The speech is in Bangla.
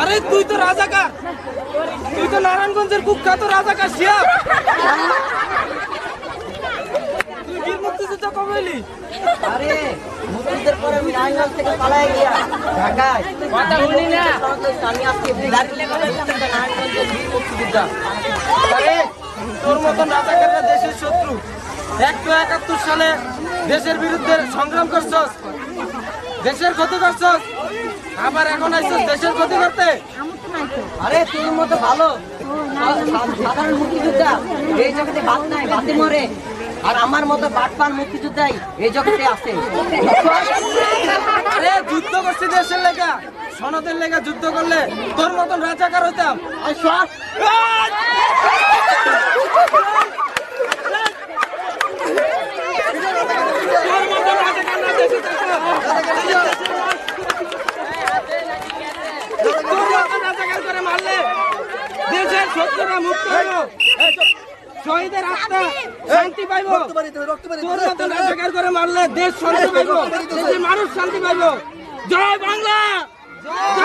আরে তুই তো রাজাকার। তুই তো নারায়ণগঞ্জের কুখ্যাত রাজাকার শিয়াব তুই বীর মুক্তিযুদ্ধ কবে এলি? আরে মুক্তিযুদ্ধের পরে আমি নারায়ণগঞ্জ থেকে পালাই গিয়া ঢাকায়। কথা বলি না। আমি আজকে নারায়ণগঞ্জের বীর মুক্তিযোদ্ধা। আরে তোর মতন রাজা রাজাকাররা দেশের শত্রু। একশো একাত্তর সালে দেশের বিরুদ্ধে সংগ্রাম করছস, দেশের ক্ষতি করছস, আবার এখন আইসস দেশের ক্ষতি করতে। আরে, তোর মতো ভালো। সাধারণ মুক্তিযোদ্ধা, এই জগতে বাদ নাই বাতে মরে। আর আমার মতো বাটপার মুক্তিযোদ্ধাই এই জগতে আছে। আরে, যুদ্ধ করছি দেশের লেখা সনদের লেখা যুদ্ধ করলে তোর মতন রাজাকার হইতাম আর সব তোর মতন রাজাকাররা দেশে থাকো। তোর মতন মারলে দেশের শত্রুরা মুক্ত হইব শহীদের আত্মা শান্তি পাইব। তোর মতন রাজাকার করে মারলে দেশ শান্তি পাইব। দেশের মানুষ শান্তি পাইব। জয় বাংলা! জয়। বাংলা